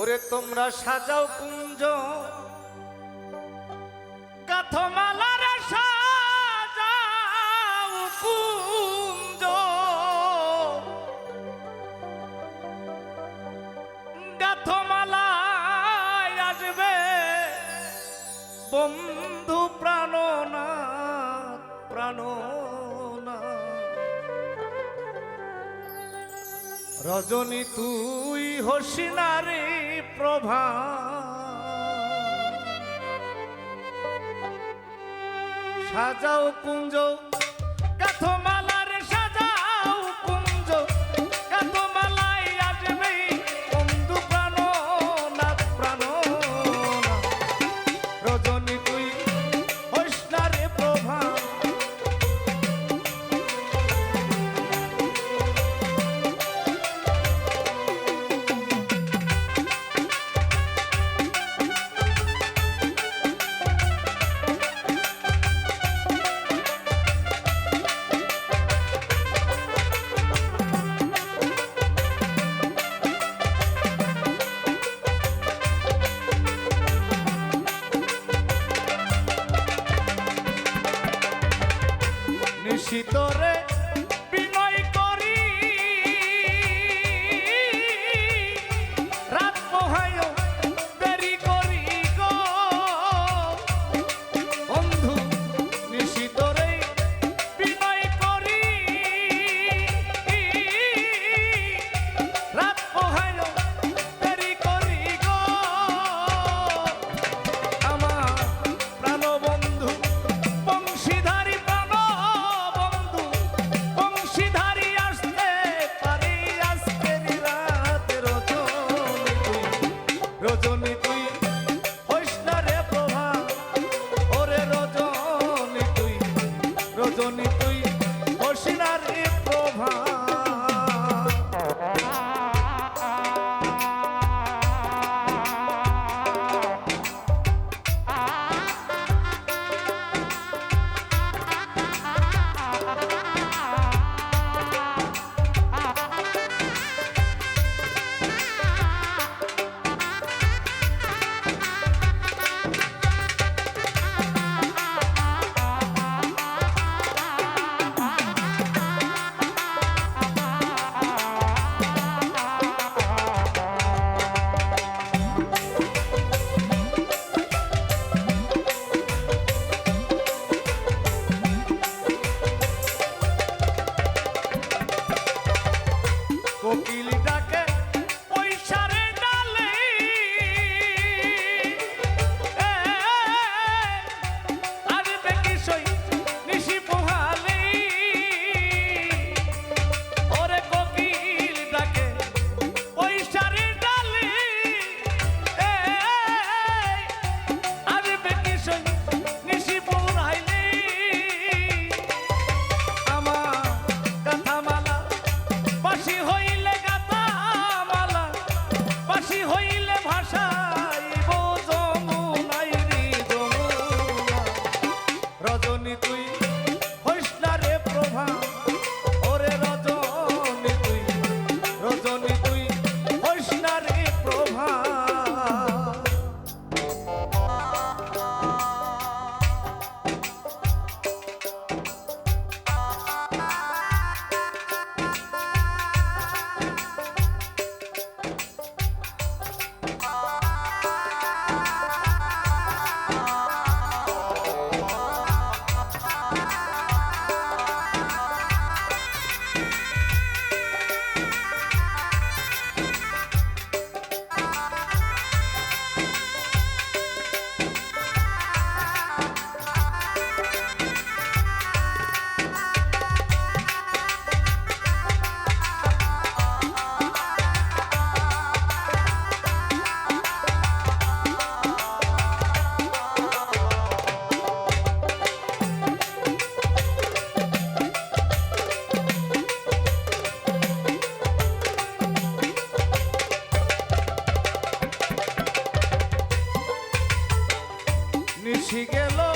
ওরে তোমরা সাজাও কুঞ্জ। গাথমালার সাজাও কুঞ্জ। গাথমালায় আসবে বন্ধু প্রাণনা প্রাণনা রজনী তুই হসিনারী প্রভা। সাজাও কুঞ্জ কথমা শীতরে রজনী তুই। হইস না রে প্রভা ওরে রজনী তুই। রজনী তুই 体会 নিশি গেল